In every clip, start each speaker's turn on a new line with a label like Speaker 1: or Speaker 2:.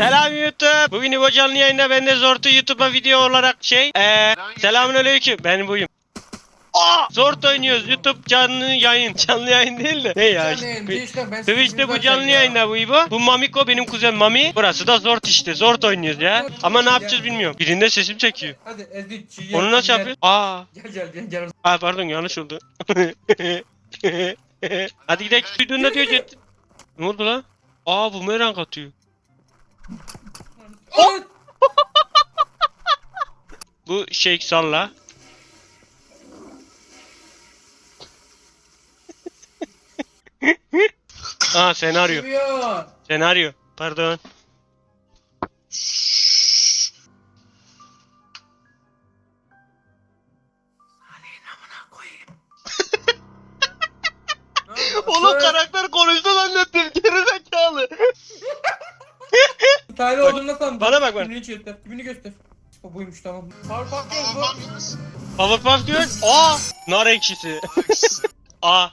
Speaker 1: Selam YouTube. Bugün İbo canlı yayında ben de Zortu YouTube'a video olarak şey. Eee selamünaleyküm. Ben buyum. Aa, Zort oynuyoruz YouTube canlı yayın. Canlı yayın değil de. Ne ya?
Speaker 2: Canlı yayın,
Speaker 1: Bir-
Speaker 2: Twitch'te ben
Speaker 1: Twitch'te
Speaker 2: sizin
Speaker 1: bu canlı
Speaker 2: ya.
Speaker 1: yayında bu İbo. Bu Mamiko benim kuzen Mami. Burası da Zort işte. Zort oynuyoruz ya. Ama ne yapacağız bilmiyorum. Birinde sesim çekiyor.
Speaker 2: Hadi ezdik.
Speaker 1: Onu nasıl yapıyoruz? Aa.
Speaker 2: Gel gel gel gel.
Speaker 1: Aa pardon yanlış oldu. Hadi gidelim. Duyduğunda diyor Ne oldu lan? Aa bumerang atıyor. Bu Şeyh Salla. Aa senaryo.
Speaker 2: Seviyor.
Speaker 1: Senaryo. Pardon. Oğlum karakter konuştu zannettim. Gerizekalı.
Speaker 2: Taylı olduğunu nasıl anladın?
Speaker 1: Bana bak bana.
Speaker 2: Kimliğini göster. Kimliğini göster. O buymuş tamam. Powerpuff Girls bu.
Speaker 1: Powerpuff Girls. Aa. Nar ekşisi. Aa.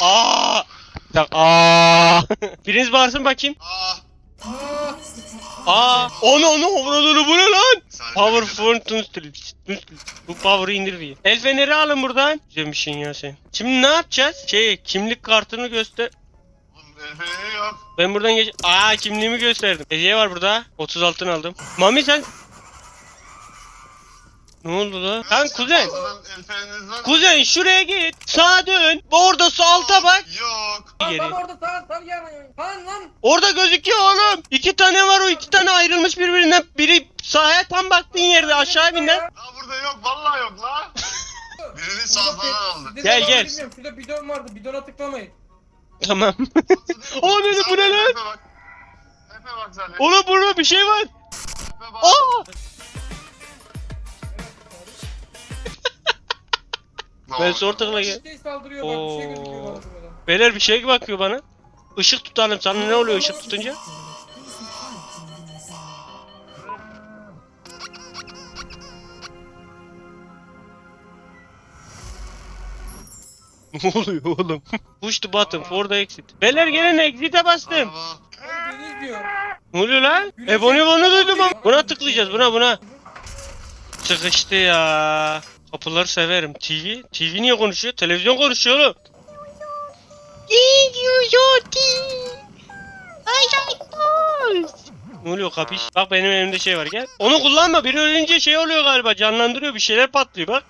Speaker 1: Aa. Bir dakika. Aa. Biriniz bağırsın bakayım.
Speaker 3: Aa,
Speaker 2: Aa!
Speaker 1: Onu onu avradını bu ne lan? Power Fountain Street. Bu power'ı indir diye. El feneri alın buradan. Güzelmişsin ya sen. Şimdi ne yapacağız? Şey kimlik kartını göster.
Speaker 3: Yok.
Speaker 1: Ben buradan geç... Aa kimliğimi gösterdim. Hediye var burada. 36'ını aldım. Mami sen... Ne oldu la? Lan kuzen.
Speaker 3: Var mı?
Speaker 1: Kuzen şuraya git. Sağa dön. Orada su alta bak.
Speaker 3: Yok.
Speaker 2: Lan
Speaker 1: Geri.
Speaker 2: tam orada sağ sağ yana. Lan lan.
Speaker 1: Orada gözüküyor oğlum. İki tane var o iki tane ayrılmış birbirinden. Biri sağa tam baktığın yerde aşağı bin lan.
Speaker 3: La burada yok. Vallahi yok la. Birini sağdan aldı.
Speaker 1: Gel, gel.
Speaker 2: bilmiyorum. Şurada bidon vardı. Bidona tıklamayın.
Speaker 1: Tamam. O dedi, bu ne lan?
Speaker 3: Efe bak. Efe bak sen.
Speaker 1: oğlum burada bir şey var.
Speaker 3: Efe bak.
Speaker 1: Aa! Ben sor tıkla gel.
Speaker 2: Şey saldırıyor bak. Bir şey
Speaker 1: Oo. Beyler bir şey bakıyor bana. Işık tutalım. Sana ne oluyor ışık tutunca? Ne oluyor oğlum? Push the button for the exit. Beyler gelin exit'e bastım.
Speaker 3: Araba.
Speaker 2: Beni izliyor.
Speaker 1: Ne oluyor lan? Ebony bunu duydum ama. Buna tıklayacağız buna buna. Sıkıştı ya. Kapıları severim. TV? TV niye konuşuyor? Televizyon konuşuyor oğlum. Ne oluyor kapış? Bak benim elimde şey var gel. Onu kullanma. Biri ölünce şey oluyor galiba. Canlandırıyor bir şeyler patlıyor bak.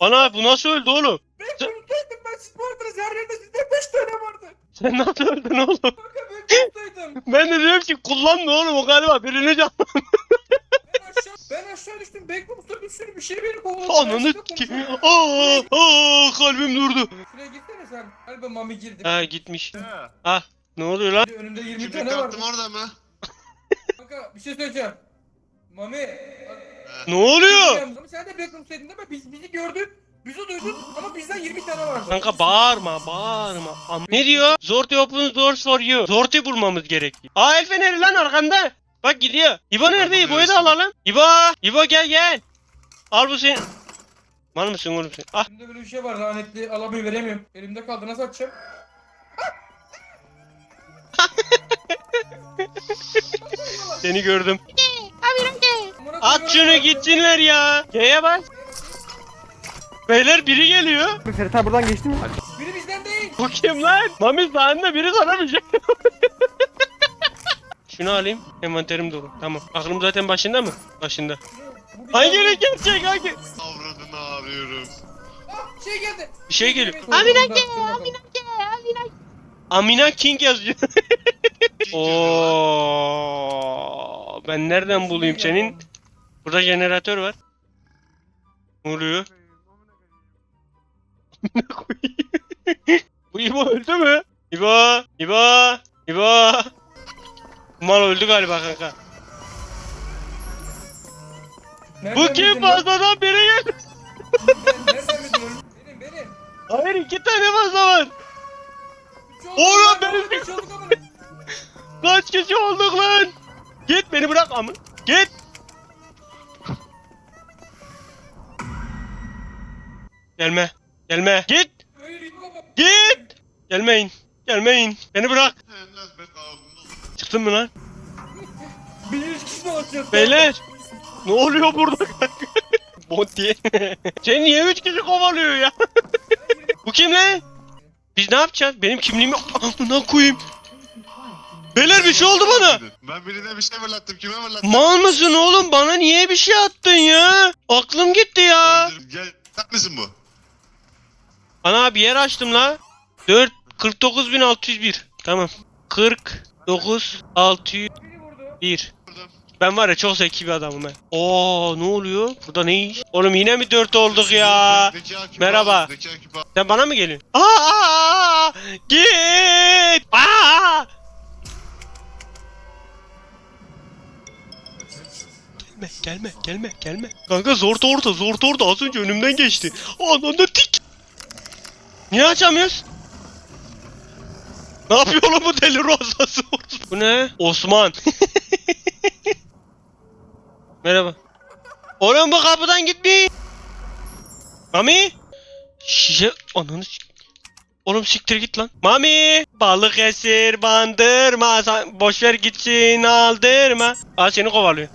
Speaker 1: Ana bu nasıl öldü oğlum?
Speaker 2: Ben konuşsaydım ben siz vardınız her yerde sizde 5 tane vardı.
Speaker 1: Sen nasıl öldün oğlum?
Speaker 2: Kanka ben konuşsaydım.
Speaker 1: Ben de diyorum ki kullanma oğlum o galiba birini can.
Speaker 2: Ben aşağı, ben aşağı düştüm. Backrooms'ta bir sürü bir şey beni kovaladı.
Speaker 1: Ananı ki. Aa, aa kalbim durdu.
Speaker 2: Şuraya gitsene sen. Galiba Mami girdi.
Speaker 1: Ha gitmiş.
Speaker 3: He.
Speaker 1: Ah ne oluyor lan?
Speaker 2: Önümde 20
Speaker 3: Kimlik
Speaker 2: tane vardı.
Speaker 3: kartım orada mı?
Speaker 2: Kanka bir şey söyleyeceğim. Mami.
Speaker 1: Ne oluyor?
Speaker 2: Sen de Backroom'saydın değil mi? Biz, bizi gördün. Bizi duydun ama bizden 20 tane vardı.
Speaker 1: Kanka bağırma bağırma. Am- ne diyor? Zorti opens doors for you. Zorti bulmamız gerekiyor. Aa el feneri lan arkanda. Bak gidiyor. İbo nerede? İbo'yu da alalım. İbo. İbo gel gel. Al bu senin. Mal mısın oğlum sen? Ah.
Speaker 2: Elimde böyle bir şey var lanetli alamıyor veremiyorum. Elimde kaldı nasıl atacağım?
Speaker 1: Seni gördüm. At şunu
Speaker 2: ya.
Speaker 1: gitsinler ya. G'ye bas. Beyler biri geliyor.
Speaker 4: Ferit abi buradan geçti mi?
Speaker 2: Biri bizden değil.
Speaker 1: Bu kim lan? Mami sahanda biri şey. Şunu alayım. Envanterim dolu. Tamam. Aklım zaten başında mı? Başında. Hangi
Speaker 2: değil.
Speaker 1: gerçek hangi?
Speaker 3: Avradını arıyorum.
Speaker 2: Ah, şey geldi.
Speaker 1: Bir şey geliyor.
Speaker 2: Amina
Speaker 1: Amina Amina King yazıyor. Oo, ben nereden bulayım senin? Burada jeneratör var. Ne oluyor? Ne koyayım? Bu İbo öldü mü? İbo, İbo, İbo. Mal öldü galiba kanka. Bu kim fazladan biri
Speaker 2: onu? Benim benim.
Speaker 1: Hayır iki tane fazla var. Oğlum, benim-. Kaç kişi olduk lan? Git beni bırak amın. Git. Gelme. Gelme. Git. Git. Gelmeyin. Gelmeyin. Beni bırak.
Speaker 3: Enes ben avradını
Speaker 1: Çık Bastın mı lan?
Speaker 2: 1100 kişi dolaşıyor.
Speaker 1: Beyler. Ne oluyor burada kanka? Bot diye. Sen niye üç kişi kovalıyor ya? Bu kim lan? Biz ne yapacağız? Benim kimliğimi amına koyayım. Beyler bir şey oldu bana.
Speaker 3: Ben birine bir şey fırlattım. Kime fırlattım?
Speaker 1: Mal mısın oğlum? Bana niye bir şey attın ya? Aklım gitti ya.
Speaker 3: Gel. Misin bu?
Speaker 1: Ana bir yer açtım la. 4 49601. Tamam. 49 601.
Speaker 2: Biri vurdu.
Speaker 3: Vurdum.
Speaker 1: Ben var ya çok zeki bir adamım ben. Oo ne oluyor? Burada ne iş? Oğlum yine mi 4 olduk ya? Merhaba. Sen bana mı geliyorsun? Aa! Git! Aa! Gelme, gelme, gelme, gelme. Kanka zor orta, zor orta az önce önümden geçti. Ananı tik. Niye açamıyoruz? Ne yapıyor oğlum bu deli rozası? bu ne? Osman. Merhaba. Oğlum bu kapıdan gitmeyin. Mami? Şişe ananı Oğlum siktir git lan. Mami! Balık esir bandırma. Sen boş ver gitsin aldırma. Aa seni kovalıyor.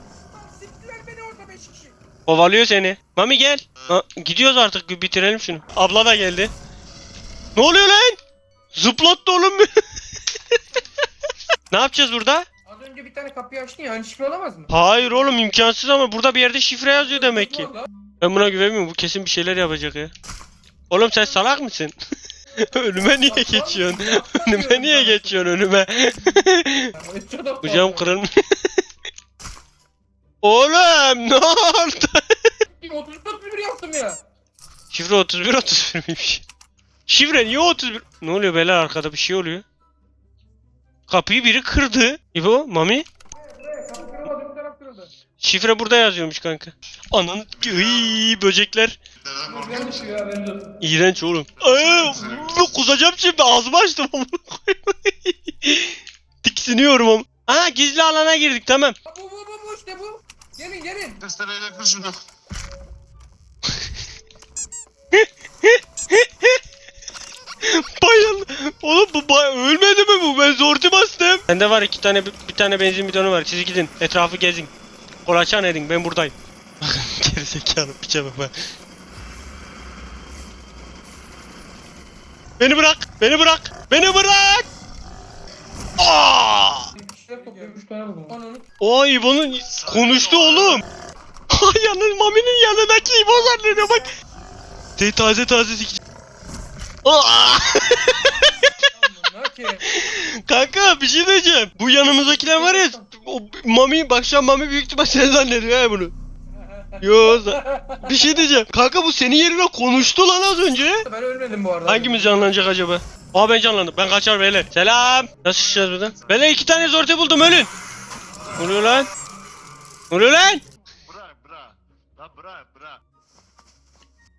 Speaker 2: Siktiler beni orada 5 kişi.
Speaker 1: Kovalıyor seni. Mami gel. Ha, gidiyoruz artık bitirelim şunu. Abla da geldi. Ne oluyor lan? Zıplattı oğlum beni. ne yapacağız burada?
Speaker 2: Az önce bir tane kapıyı açtın ya hani şifre olamaz mı?
Speaker 1: Hayır oğlum imkansız ama burada bir yerde şifre yazıyor demek ki. Ben buna güvenmiyorum. Bu kesin bir şeyler yapacak ya. Oğlum sen salak mısın? önüme niye geçiyorsun? önüme niye geçiyorsun önüme? Hocam kırılmış. Oğlum ne oldu?
Speaker 2: 34 bir yaptım ya.
Speaker 1: Şifre 31 31 miymiş? Şifre niye 31? Ne oluyor beyler arkada bir şey oluyor. Kapıyı biri kırdı. İbo, Mami. Şifre burada yazıyormuş kanka. Ananı Iy, böcekler. İğrenç oğlum. Aa, kusacağım şimdi ağzımı açtım amına. Tiksiniyorum ama. Aa gizli alana girdik tamam.
Speaker 2: Ha, Bu bu bu bu işte bu. Gelin gelin.
Speaker 3: Testereyle kır şunu.
Speaker 1: Bayıl. Oğlum bu bay ölmedi mi bu? Ben zorti bastım. Bende var iki tane bir tane benzin bidonu var. Siz gidin. Etrafı gezin. Kolaçan edin. Ben buradayım. Gerizekalı piçe bak. Beni bırak. Beni bırak. Beni bırak. Aa!
Speaker 2: Bir kişiler topluyor 3 tane buldum. Ananı.
Speaker 1: O İbo'nun konuştu oğlum. Ay yanın Mami'nin yanındaki İbo zannediyor bak. Taze taze sik. Kanka bir şey diyeceğim. Bu yanımızdakiler var ya. O Mami bak şu an Mami büyük ihtimal seni zannediyor ha bunu. Yo bir şey diyeceğim. Kanka bu senin yerine konuştu lan az önce.
Speaker 2: Ben ölmedim bu arada.
Speaker 1: Hangimiz canlanacak acaba? Aa ben canlandım. Ben kaçar beyler. Selam. Nasıl çıkacağız buradan? Beyler iki tane zorte buldum ölün. Ne oluyor lan? Ne oluyor lan?
Speaker 3: Bra bra. La bra bra.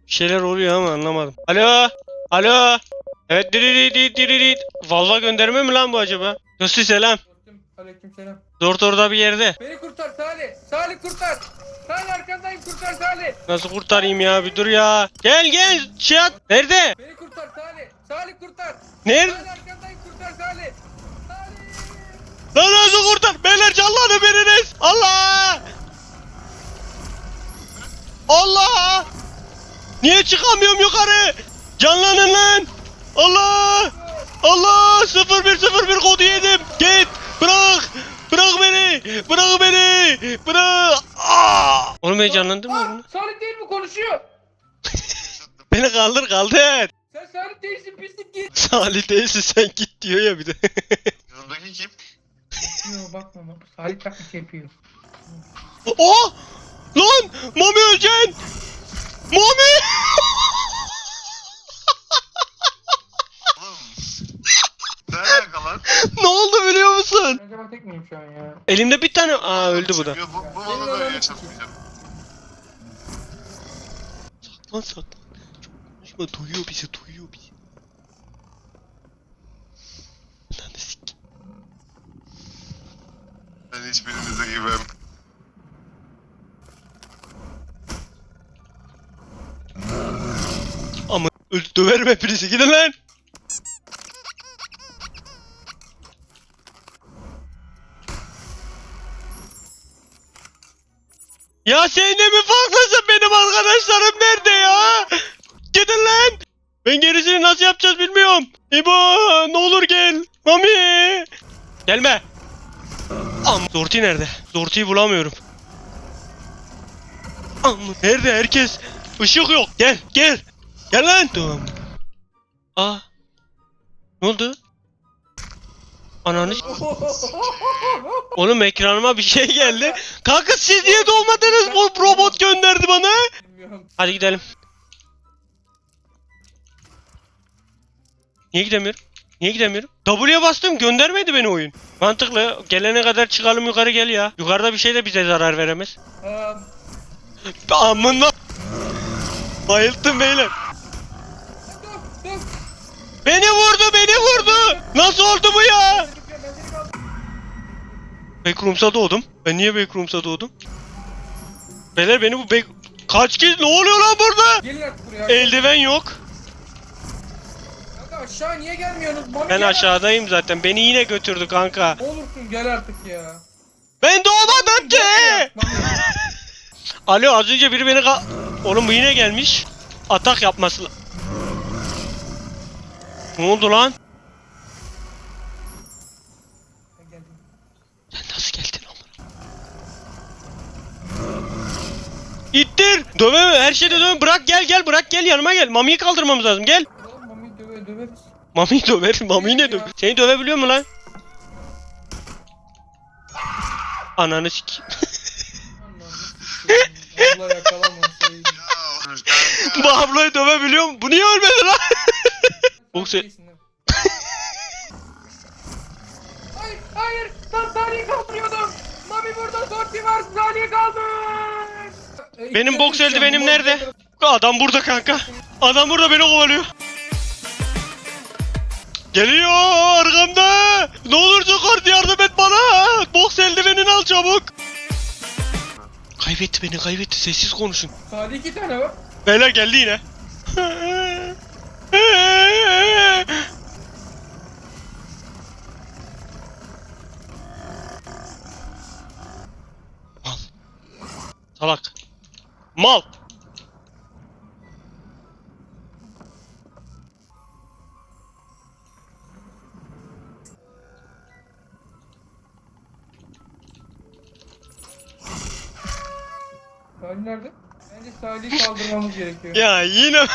Speaker 1: Bir şeyler oluyor ama anlamadım. Alo. Alo. Evet diri diri diri. Valva gönderme mi lan bu acaba? Dostu selam.
Speaker 2: Aleykümselam.
Speaker 1: Zort orada bir yerde.
Speaker 2: Beni kurtar Salih. Salih kurtar. Salih arkandayım kurtar Salih.
Speaker 1: Nasıl kurtarayım ya bir dur ya. Gel gel şey at. Nerede?
Speaker 2: Beni kurtar Salih. Salih kurtar.
Speaker 1: Nerede?
Speaker 2: Salih arkandayım kurtar Salih. Salih.
Speaker 1: Lan nasıl kurtar? Beyler canlanın biriniz. Allah. Allah. Niye çıkamıyorum yukarı? Canlanın lan. Allah. Allah 0101 kodu yedim. Git. Bırak. Bırak beni. Bırak beni. Bırak. Aa! Oğlum ben canlandım mı
Speaker 2: Aa,
Speaker 1: bunu?
Speaker 2: Salih değil mi konuşuyor?
Speaker 1: Beni kaldır kaldır.
Speaker 2: Sen Salih değilsin pislik git.
Speaker 1: Salih değilsin sen git diyor ya bir de.
Speaker 3: Yanımdaki kim?
Speaker 2: Yok bakma bak. Salih taklit yapıyor.
Speaker 1: Oh! Lan! Mami öleceksin! Mami!
Speaker 3: Ne alaka lan?
Speaker 1: ne oldu biliyor musun?
Speaker 2: Acaba tek miyim şu an ya?
Speaker 1: Elimde bir tane... Aa öldü bu da.
Speaker 3: Yo, Bu, bu bana böyle yaşatmayacağım.
Speaker 1: Lan saklan. Çok konuşma duyuyor bizi duyuyor bizi. Lan sik.
Speaker 3: Ben hiçbirinize güvenmem.
Speaker 1: Ama öl döverim hepinizi gidin lan. Ya de mi farklısın benim arkadaşlarım nerede ya? Gidin lan. Ben gerisini nasıl yapacağız bilmiyorum. İbo ne olur gel. Mami. Gelme. Am Zorti nerede? Zorti'yi bulamıyorum. Am nerede herkes? Işık yok. Gel gel. Gel lan. Tamam. Aa. Ne oldu? Ananı s- Oğlum ekranıma bir şey geldi. Kanka siz niye doğmadınız? Bu robot gönderdi bana.
Speaker 2: Bilmiyorum.
Speaker 1: Hadi gidelim. Niye gidemiyorum? Niye gidemiyorum? W'ye bastım göndermedi beni oyun. Mantıklı. Gelene kadar çıkalım yukarı gel ya. Yukarıda bir şey de bize zarar veremez.
Speaker 2: Aa,
Speaker 1: Amına. Bayılttım beyler.
Speaker 2: dur, dur.
Speaker 1: Beni vurdu beni vurdu. Nasıl oldu bu ya? Backrooms'a doğdum. Ben niye Backrooms'a doğdum? Beyler beni bu back... Kaç kez ne oluyor lan burada?
Speaker 2: Gelin artık buraya.
Speaker 1: Eldiven yok.
Speaker 2: Kanka aşağı niye gelmiyorsunuz? Mami
Speaker 1: Ben
Speaker 2: gel
Speaker 1: aşağıdayım zaten. Beni yine götürdü kanka.
Speaker 2: artık. Olursun gel artık ya.
Speaker 1: Ben doğmadım ki.
Speaker 2: Mami.
Speaker 1: Alo az önce biri beni ka... Oğlum bu yine gelmiş. Atak yapması la- Ne oldu lan?
Speaker 2: Ben geldim.
Speaker 1: Sen nasıl geldin amına? İttir! Döveme her şeyde döveme bırak gel gel bırak gel yanıma gel. Mami'yi kaldırmamız lazım gel.
Speaker 2: Mami döve döveriz.
Speaker 1: Mami'yi döver. Mami'yi ne döv? Seni dövebiliyor mu lan? Ananı sik.
Speaker 2: Allah yakalamasaydı.
Speaker 3: Ya,
Speaker 1: Bu ablayı dövebiliyor mu? Bu niye ölmedi lan?
Speaker 2: Mi? Hayır, hayır. Ben Salih'i kaldırıyordum. Mami burada Zorti var. Salih kaldır.
Speaker 1: Benim boks eldivenim nerede? Adam burada kanka. Adam burada beni kovalıyor. Geliyor arkamda. Ne olursun kart yardım et bana. Boks eldivenini al çabuk. Kaybetti beni kaybetti sessiz konuşun.
Speaker 2: Salih iki tane var.
Speaker 1: Beyler geldi yine. Mal. Salak. Mal.
Speaker 2: Salih nerede? Bence Salih'i kaldırmamız gerekiyor.
Speaker 1: Ya yine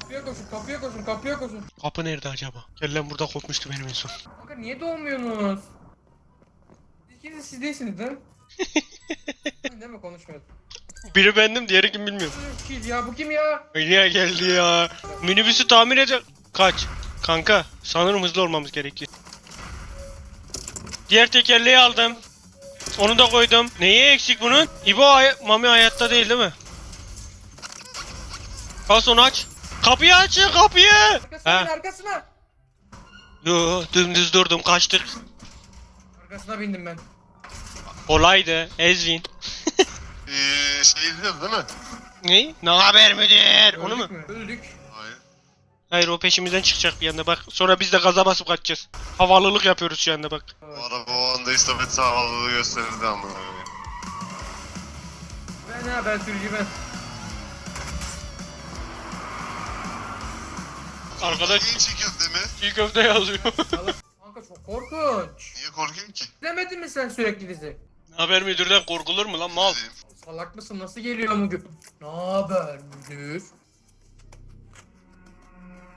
Speaker 2: Kapıya koşun, kapıya koşun, kapıya koşun.
Speaker 1: Kapı nerede acaba? Kellem burada kopmuştu benim en son.
Speaker 2: Kanka niye doğmuyorsunuz? İkiniz siz değilsiniz değil mi? değil mi konuşmuyoruz?
Speaker 1: Biri bendim diğeri kim bilmiyorum.
Speaker 2: Kid ya bu kim ya?
Speaker 1: Niye geldi ya? Minibüsü tamir edecek. Kaç. Kanka sanırım hızlı olmamız gerekiyor. Diğer tekerleği aldım. Onu da koydum. Neyi eksik bunun? İbo hay- Mami hayatta değil değil mi? Kas onu aç. Kapıyı aç kapıyı.
Speaker 2: Arkasına bin
Speaker 1: Ha.
Speaker 2: arkasına.
Speaker 1: Yo dümdüz durdum kaçtık.
Speaker 2: Arkasına bindim ben.
Speaker 1: Kolaydı. Ezvin.
Speaker 3: Eee şey izliyoruz değil mi?
Speaker 1: Ne? Ne haber müdür? Onu mu?
Speaker 2: Öldük.
Speaker 3: Hayır.
Speaker 1: Hayır o peşimizden çıkacak bir anda bak. Sonra biz de gaza basıp kaçacağız. Havalılık yapıyoruz şu anda bak.
Speaker 3: Bu araba o anda istafet sağladığı gösterirdi ama.
Speaker 2: Ben ha ben sürücü ben.
Speaker 1: Arkadaş
Speaker 3: İyi çiğ köfte mi?
Speaker 1: çiğ köfte yazıyor.
Speaker 2: Kanka çok korkunç.
Speaker 3: Niye korkuyorsun ki?
Speaker 2: Demedin mi sen sürekli bizi?
Speaker 1: Haber müdürden korkulur mu lan mal?
Speaker 2: Salak mısın? Nasıl geliyor mu Ne haber müdür?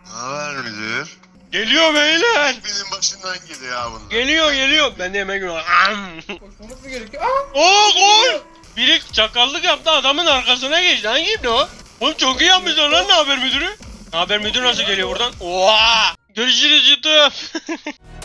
Speaker 3: Ne haber müdür?
Speaker 1: Geliyor beyler.
Speaker 3: Benim başından geliyor ya bunlar.
Speaker 1: Geliyor geliyor. Ben de yemek yiyorum. Am.
Speaker 2: Koşmamız mı gerekiyor? Aa!
Speaker 1: Oo gol. Biri çakallık yaptı adamın arkasına geçti. Hangi o? Oğlum çok iyi yapmışlar lan ne haber müdürü? Ne haber müdür nasıl geliyor buradan? Oha! Görüşürüz YouTube.